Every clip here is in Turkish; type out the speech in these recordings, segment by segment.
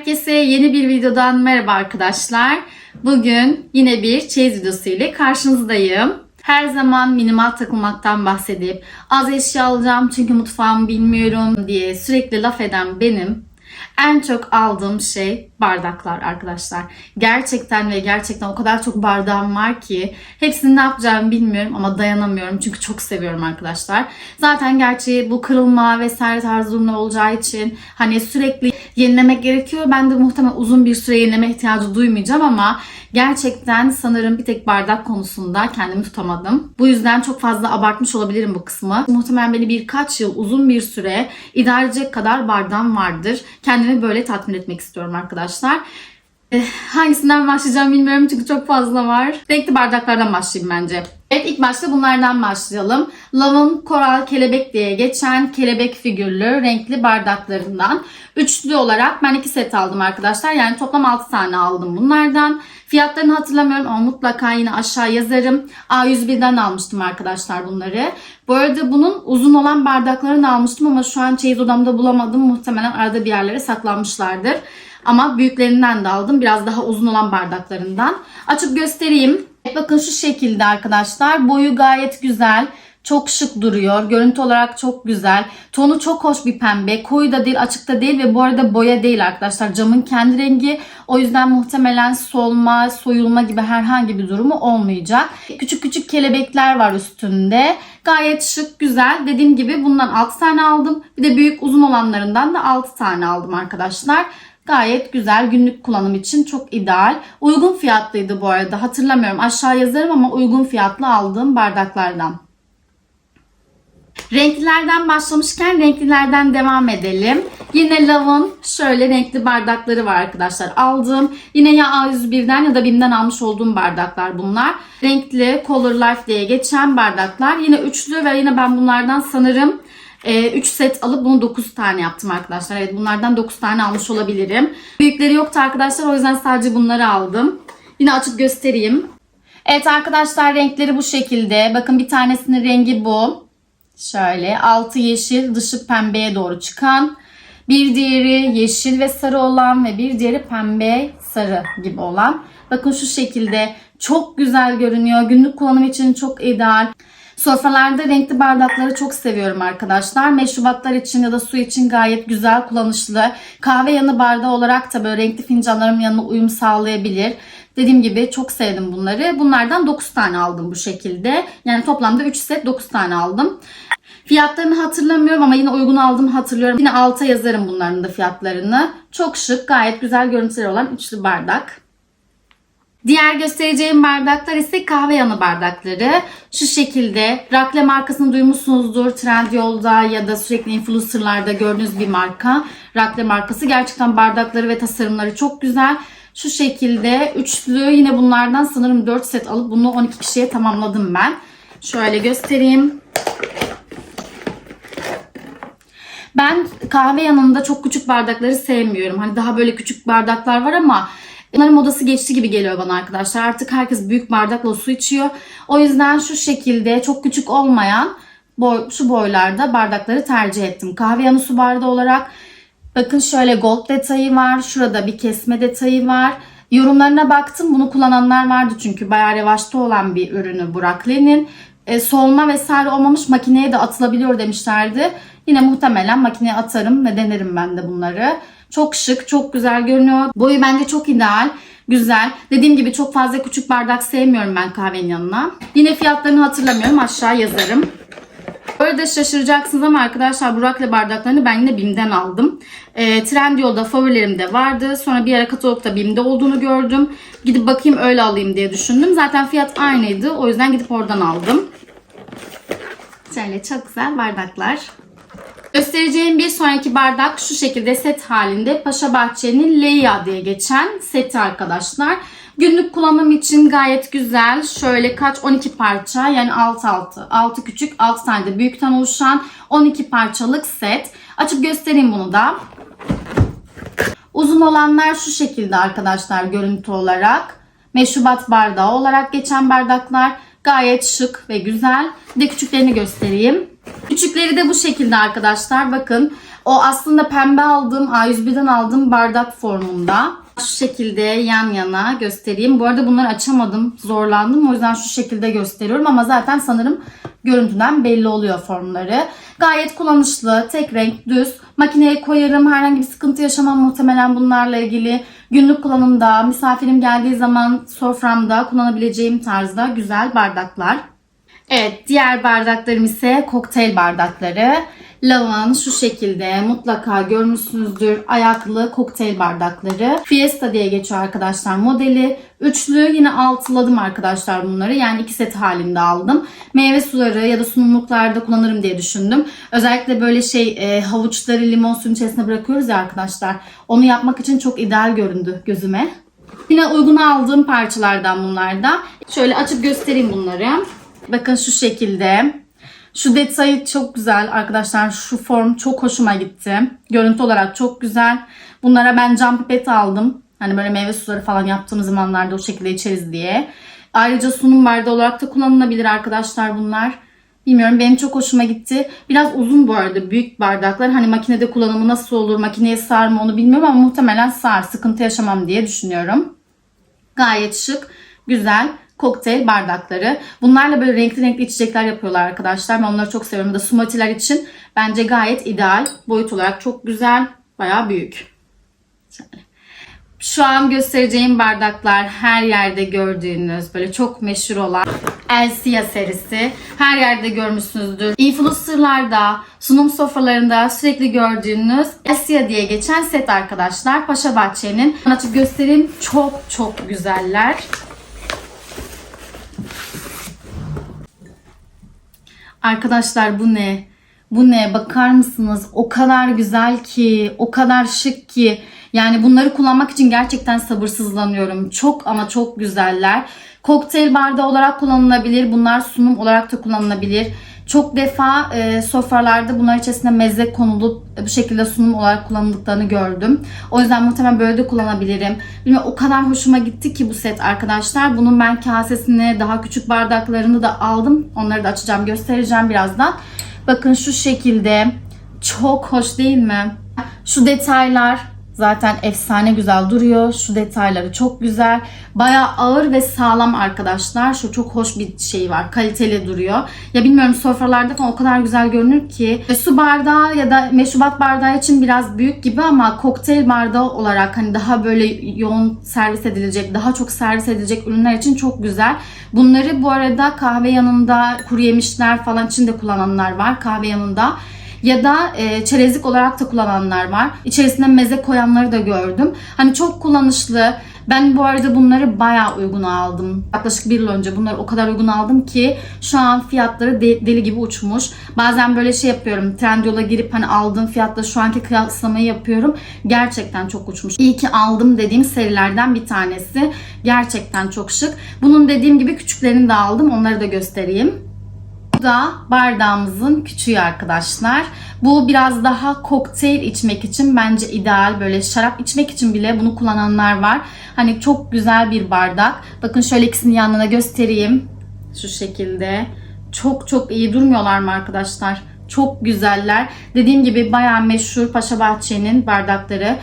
Herkese yeni bir videodan merhaba arkadaşlar. Bugün yine bir çeyiz videosu ile karşınızdayım. Her zaman minimal takılmaktan bahsedip az eşya alacağım çünkü mutfağımı bilmiyorum diye sürekli laf eden benim en çok aldığım şey bardaklar arkadaşlar. Gerçekten ve gerçekten o kadar çok bardağım var ki hepsini ne yapacağımı bilmiyorum ama dayanamıyorum çünkü çok seviyorum arkadaşlar. Zaten gerçi bu kırılma vesaire tarzı olacağı için hani sürekli yenilemek gerekiyor. Ben de muhtemelen uzun bir süre yenileme ihtiyacı duymayacağım ama gerçekten sanırım bir tek bardak konusunda kendimi tutamadım. Bu yüzden çok fazla abartmış olabilirim bu kısmı. Muhtemelen beni birkaç yıl uzun bir süre idare edecek kadar bardağım vardır. Kendimi böyle tatmin etmek istiyorum arkadaşlar. Eh, Hangisinden başlayacağım bilmiyorum çünkü çok fazla var. Renkli bardaklardan başlayayım bence. Evet ilk başta bunlardan başlayalım. Love'ın koral kelebek diye geçen kelebek figürlü renkli bardaklarından. Üçlü olarak ben iki set aldım arkadaşlar. Yani toplam 6 tane aldım bunlardan. Fiyatlarını hatırlamıyorum ama mutlaka yine aşağı yazarım. A101'den almıştım arkadaşlar bunları. Bu arada bunun uzun olan bardaklarını almıştım ama şu an çeyiz odamda bulamadım. Muhtemelen arada bir yerlere saklanmışlardır. Ama büyüklerinden de aldım. Biraz daha uzun olan bardaklarından. Açıp göstereyim. Bakın şu şekilde arkadaşlar. Boyu gayet güzel. Çok şık duruyor. Görüntü olarak çok güzel. Tonu çok hoş bir pembe. Koyu da değil, açık da değil ve bu arada boya değil arkadaşlar. Camın kendi rengi. O yüzden muhtemelen solma, soyulma gibi herhangi bir durumu olmayacak. Küçük küçük kelebekler var üstünde. Gayet şık, güzel. Dediğim gibi bundan 6 tane aldım. Bir de büyük uzun olanlarından da 6 tane aldım arkadaşlar. Gayet güzel günlük kullanım için çok ideal. Uygun fiyatlıydı bu arada hatırlamıyorum aşağı yazarım ama uygun fiyatlı aldığım bardaklardan. Renklilerden başlamışken renklilerden devam edelim. Yine Love'ın şöyle renkli bardakları var arkadaşlar. Aldığım yine ya A101'den ya da BİM'den almış olduğum bardaklar bunlar. Renkli Color Life diye geçen bardaklar. Yine üçlü ve yine ben bunlardan sanırım 3 set alıp bunu 9 tane yaptım arkadaşlar. Evet bunlardan 9 tane almış olabilirim. Büyükleri yoktu arkadaşlar o yüzden sadece bunları aldım. Yine açıp göstereyim. Evet arkadaşlar renkleri bu şekilde. Bakın bir tanesinin rengi bu. Şöyle altı yeşil dışı pembeye doğru çıkan. Bir diğeri yeşil ve sarı olan ve bir diğeri pembe sarı gibi olan. Bakın şu şekilde çok güzel görünüyor. Günlük kullanım için çok ideal. Sofralarda renkli bardakları çok seviyorum arkadaşlar. Meşrubatlar için ya da su için gayet güzel, kullanışlı. Kahve yanı bardağı olarak da böyle renkli fincanlarım yanına uyum sağlayabilir. Dediğim gibi çok sevdim bunları. Bunlardan 9 tane aldım bu şekilde. Yani toplamda 3 set 9 tane aldım. Fiyatlarını hatırlamıyorum ama yine uygun aldım hatırlıyorum. Yine alta yazarım bunların da fiyatlarını. Çok şık, gayet güzel görüntüleri olan üçlü bardak. Diğer göstereceğim bardaklar ise kahve yanı bardakları. Şu şekilde Rakle markasını duymuşsunuzdur. Trendyol'da ya da sürekli influencerlarda gördüğünüz bir marka. Rakle markası. Gerçekten bardakları ve tasarımları çok güzel. Şu şekilde üçlü yine bunlardan sanırım 4 set alıp bunu 12 kişiye tamamladım ben. Şöyle göstereyim. Ben kahve yanında çok küçük bardakları sevmiyorum. Hani daha böyle küçük bardaklar var ama Bunların modası geçti gibi geliyor bana arkadaşlar. Artık herkes büyük bardakla su içiyor. O yüzden şu şekilde çok küçük olmayan boy, şu boylarda bardakları tercih ettim. Kahve yanı su bardağı olarak bakın şöyle gold detayı var. Şurada bir kesme detayı var. Yorumlarına baktım. Bunu kullananlar vardı çünkü bayağı revaçta olan bir ürünü Burak Len'in. E, solma vesaire olmamış makineye de atılabiliyor demişlerdi. Yine muhtemelen makineye atarım ve denerim ben de bunları. Çok şık, çok güzel görünüyor. Boyu bence çok ideal. Güzel. Dediğim gibi çok fazla küçük bardak sevmiyorum ben kahvenin yanına. Yine fiyatlarını hatırlamıyorum. Aşağı yazarım. Bu arada şaşıracaksınız ama arkadaşlar Burak'la bardaklarını ben yine BİM'den aldım. E, Trendyol'da favorilerimde vardı. Sonra bir ara katalogda BİM'de olduğunu gördüm. Gidip bakayım öyle alayım diye düşündüm. Zaten fiyat aynıydı. O yüzden gidip oradan aldım. Şöyle çok güzel bardaklar. Göstereceğim bir sonraki bardak şu şekilde set halinde Paşa Bahçe'nin Leia diye geçen seti arkadaşlar. Günlük kullanım için gayet güzel. Şöyle kaç 12 parça yani 6 6. 6 küçük 6 tane de büyükten oluşan 12 parçalık set. Açıp göstereyim bunu da. Uzun olanlar şu şekilde arkadaşlar görüntü olarak. Meşrubat bardağı olarak geçen bardaklar gayet şık ve güzel. Bir de küçüklerini göstereyim. Küçükleri de bu şekilde arkadaşlar. Bakın O aslında pembe aldığım A101'den aldığım bardak formunda. Şu şekilde yan yana göstereyim. Bu arada bunları açamadım. Zorlandım. O yüzden şu şekilde gösteriyorum. Ama zaten sanırım görüntüden belli oluyor formları. Gayet kullanışlı. Tek renk, düz. Makineye koyarım. Herhangi bir sıkıntı yaşamam muhtemelen bunlarla ilgili. Günlük kullanımda, misafirim geldiği zaman soframda kullanabileceğim tarzda güzel bardaklar. Evet, diğer bardaklarım ise kokteyl bardakları. Lavın şu şekilde mutlaka görmüşsünüzdür. Ayaklı kokteyl bardakları. Fiesta diye geçiyor arkadaşlar modeli. Üçlü yine altıladım arkadaşlar bunları. Yani iki set halinde aldım. Meyve suları ya da sunumluklarda kullanırım diye düşündüm. Özellikle böyle şey e, havuçları limon suyun içerisine bırakıyoruz ya arkadaşlar. Onu yapmak için çok ideal göründü gözüme. Yine uygun aldığım parçalardan bunlar da. Şöyle açıp göstereyim bunları. Bakın şu şekilde. Şu detayı çok güzel arkadaşlar. Şu form çok hoşuma gitti. Görüntü olarak çok güzel. Bunlara ben cam pipet aldım. Hani böyle meyve suları falan yaptığım zamanlarda o şekilde içeriz diye. Ayrıca sunum bardağı olarak da kullanılabilir arkadaşlar bunlar. Bilmiyorum benim çok hoşuma gitti. Biraz uzun bu arada büyük bardaklar. Hani makinede kullanımı nasıl olur, makineye sığar mı onu bilmiyorum ama muhtemelen sığar. Sıkıntı yaşamam diye düşünüyorum. Gayet şık, güzel kokteyl bardakları. Bunlarla böyle renkli renkli içecekler yapıyorlar arkadaşlar. Ben onları çok seviyorum. Da smoothie'ler için bence gayet ideal. Boyut olarak çok güzel. Bayağı büyük. Şu an göstereceğim bardaklar her yerde gördüğünüz böyle çok meşhur olan Elsia serisi. Her yerde görmüşsünüzdür. Influencerlarda, sunum sofralarında sürekli gördüğünüz Elsia diye geçen set arkadaşlar. Paşa Bahçe'nin. Açıp göstereyim. Çok çok güzeller. Arkadaşlar bu ne? Bu ne? Bakar mısınız? O kadar güzel ki, o kadar şık ki. Yani bunları kullanmak için gerçekten sabırsızlanıyorum. Çok ama çok güzeller. Kokteyl bardağı olarak kullanılabilir. Bunlar sunum olarak da kullanılabilir. Çok defa e, sofralarda bunlar içerisinde meze konulup bu şekilde sunum olarak kullanıldıklarını gördüm. O yüzden muhtemelen böyle de kullanabilirim. Bilmiyorum o kadar hoşuma gitti ki bu set arkadaşlar. Bunun ben kasesini, daha küçük bardaklarını da aldım. Onları da açacağım, göstereceğim birazdan. Bakın şu şekilde. Çok hoş değil mi? Şu detaylar Zaten efsane güzel duruyor. Şu detayları çok güzel. Bayağı ağır ve sağlam arkadaşlar. Şu çok hoş bir şey var. Kaliteli duruyor. Ya bilmiyorum sofralarda falan o kadar güzel görünür ki. E, su bardağı ya da meşrubat bardağı için biraz büyük gibi ama kokteyl bardağı olarak hani daha böyle yoğun servis edilecek, daha çok servis edilecek ürünler için çok güzel. Bunları bu arada kahve yanında kuru yemişler falan için de kullananlar var. Kahve yanında ya da e, çerezlik olarak da kullananlar var. İçerisine meze koyanları da gördüm. Hani çok kullanışlı. Ben bu arada bunları bayağı uygun aldım. Yaklaşık bir yıl önce bunları o kadar uygun aldım ki şu an fiyatları de- deli gibi uçmuş. Bazen böyle şey yapıyorum. Trendyol'a girip hani aldığım fiyatla şu anki kıyaslamayı yapıyorum. Gerçekten çok uçmuş. İyi ki aldım dediğim serilerden bir tanesi. Gerçekten çok şık. Bunun dediğim gibi küçüklerini de aldım. Onları da göstereyim. Bu da bardağımızın küçüğü arkadaşlar. Bu biraz daha kokteyl içmek için bence ideal. Böyle şarap içmek için bile bunu kullananlar var. Hani çok güzel bir bardak. Bakın şöyle ikisini yanına göstereyim. Şu şekilde. Çok çok iyi durmuyorlar mı arkadaşlar? Çok güzeller. Dediğim gibi bayağı meşhur Paşa Bahçe'nin bardakları.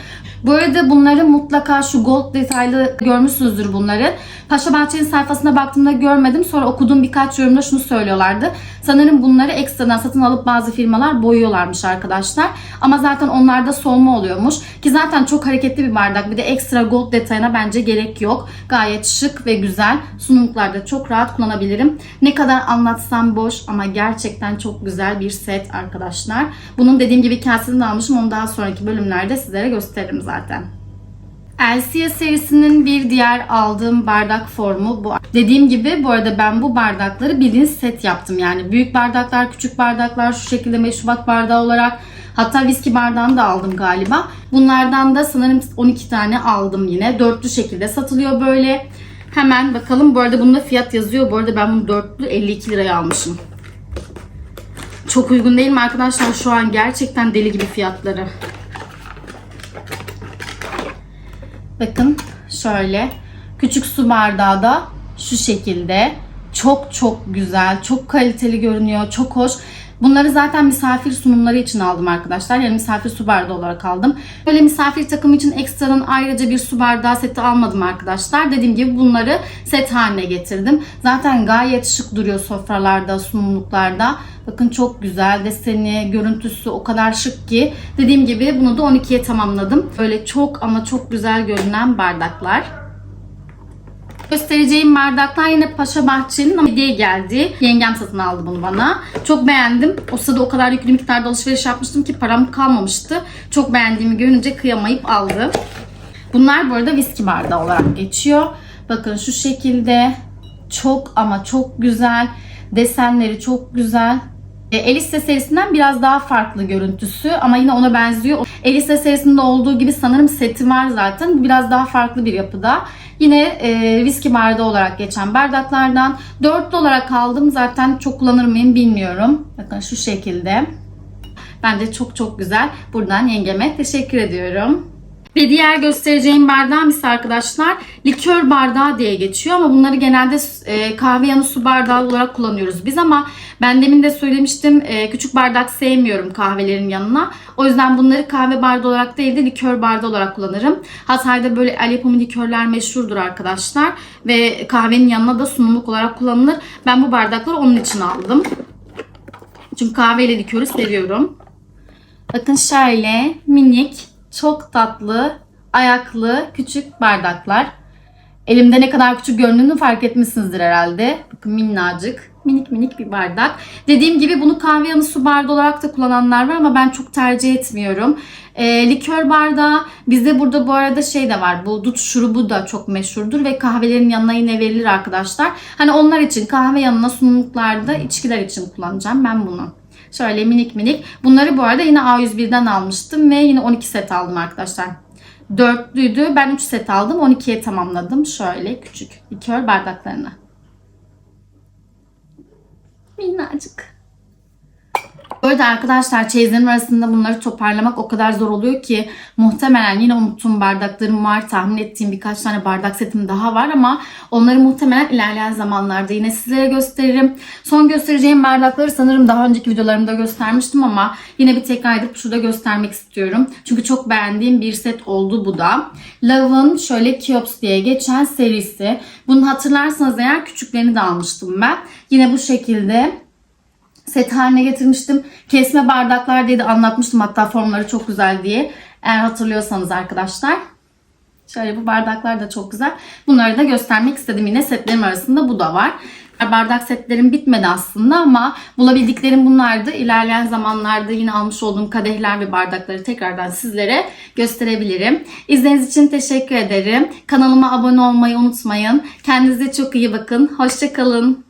Bu arada bunları mutlaka şu gold detaylı görmüşsünüzdür bunları. Paşa Bahçe'nin sayfasına baktığımda görmedim. Sonra okuduğum birkaç yorumda şunu söylüyorlardı. Sanırım bunları ekstradan satın alıp bazı firmalar boyuyorlarmış arkadaşlar. Ama zaten onlarda solma oluyormuş. Ki zaten çok hareketli bir bardak. Bir de ekstra gold detayına bence gerek yok. Gayet şık ve güzel. Sunumluklarda çok rahat kullanabilirim. Ne kadar anlatsam boş ama gerçekten çok güzel bir set arkadaşlar. Bunun dediğim gibi kasesini de almışım. Onu daha sonraki bölümlerde sizlere gösteririm zaten. Elsia serisinin bir diğer aldığım bardak formu bu. Dediğim gibi bu arada ben bu bardakları bildiğiniz set yaptım. Yani büyük bardaklar, küçük bardaklar şu şekilde meşrubat bardağı olarak hatta viski bardağını da aldım galiba. Bunlardan da sanırım 12 tane aldım yine. Dörtlü şekilde satılıyor böyle. Hemen bakalım. Bu arada bunda fiyat yazıyor. Bu arada ben bunu dörtlü 52 liraya almışım. Çok uygun değil mi arkadaşlar? Şu an gerçekten deli gibi fiyatları. Bakın şöyle küçük su bardağı da şu şekilde çok çok güzel, çok kaliteli görünüyor, çok hoş. Bunları zaten misafir sunumları için aldım arkadaşlar. Yani misafir su bardağı olarak aldım. Böyle misafir takımı için ekstradan ayrıca bir su bardağı seti almadım arkadaşlar. Dediğim gibi bunları set haline getirdim. Zaten gayet şık duruyor sofralarda, sunumluklarda. Bakın çok güzel deseni, görüntüsü o kadar şık ki. Dediğim gibi bunu da 12'ye tamamladım. Böyle çok ama çok güzel görünen bardaklar. Göstereceğim bardaklar yine Paşa Bahçe'nin hediye geldi. Yengem satın aldı bunu bana. Çok beğendim. O sırada o kadar yüklü miktarda alışveriş yapmıştım ki param kalmamıştı. Çok beğendiğimi görünce kıyamayıp aldım. Bunlar bu arada viski bardağı olarak geçiyor. Bakın şu şekilde çok ama çok güzel. Desenleri çok güzel. E, Elise serisinden biraz daha farklı görüntüsü ama yine ona benziyor. Elise serisinde olduğu gibi sanırım seti var zaten. Biraz daha farklı bir yapıda. Yine e, viski bardağı olarak geçen bardaklardan. Dörtlü olarak aldım. Zaten çok kullanır mıyım bilmiyorum. Bakın şu şekilde. Bence çok çok güzel. Buradan yengeme teşekkür ediyorum. Ve diğer göstereceğim bardağım ise arkadaşlar likör bardağı diye geçiyor ama bunları genelde e, kahve yanı su bardağı olarak kullanıyoruz biz ama ben demin de söylemiştim e, küçük bardak sevmiyorum kahvelerin yanına. O yüzden bunları kahve bardağı olarak değil de likör bardağı olarak kullanırım. Hatay'da böyle el yapımı likörler meşhurdur arkadaşlar ve kahvenin yanına da sunumluk olarak kullanılır. Ben bu bardakları onun için aldım. Çünkü kahveyle likörü seviyorum. Bakın şöyle minik, çok tatlı, ayaklı, küçük bardaklar. Elimde ne kadar küçük göründüğünü fark etmişsinizdir herhalde. Bakın minnacık, minik minik bir bardak. Dediğim gibi bunu kahve yanı su bardağı olarak da kullananlar var ama ben çok tercih etmiyorum. Ee, likör bardağı bizde burada bu arada şey de var. Bu dut şurubu da çok meşhurdur ve kahvelerin yanına yine verilir arkadaşlar. Hani onlar için kahve yanına sunumluklarda içkiler için kullanacağım ben bunu. Şöyle minik minik. Bunları bu arada yine A101'den almıştım ve yine 12 set aldım arkadaşlar. Dörtlüydü. Ben 3 set aldım. 12'ye tamamladım. Şöyle küçük likör bardaklarını. Minnacık. Bu arada arkadaşlar çeyizlerim arasında bunları toparlamak o kadar zor oluyor ki muhtemelen yine unuttuğum bardaklarım var. Tahmin ettiğim birkaç tane bardak setim daha var ama onları muhtemelen ilerleyen zamanlarda yine sizlere gösteririm. Son göstereceğim bardakları sanırım daha önceki videolarımda göstermiştim ama yine bir tekrar edip şurada göstermek istiyorum. Çünkü çok beğendiğim bir set oldu bu da. Love'ın şöyle Kiops diye geçen serisi. Bunu hatırlarsanız eğer küçüklerini de almıştım ben. Yine bu şekilde set haline getirmiştim. Kesme bardaklar diye de anlatmıştım hatta formları çok güzel diye. Eğer hatırlıyorsanız arkadaşlar. Şöyle bu bardaklar da çok güzel. Bunları da göstermek istedim. Yine setlerim arasında bu da var. Bardak setlerim bitmedi aslında ama bulabildiklerim bunlardı. İlerleyen zamanlarda yine almış olduğum kadehler ve bardakları tekrardan sizlere gösterebilirim. İzlediğiniz için teşekkür ederim. Kanalıma abone olmayı unutmayın. Kendinize çok iyi bakın. Hoşçakalın.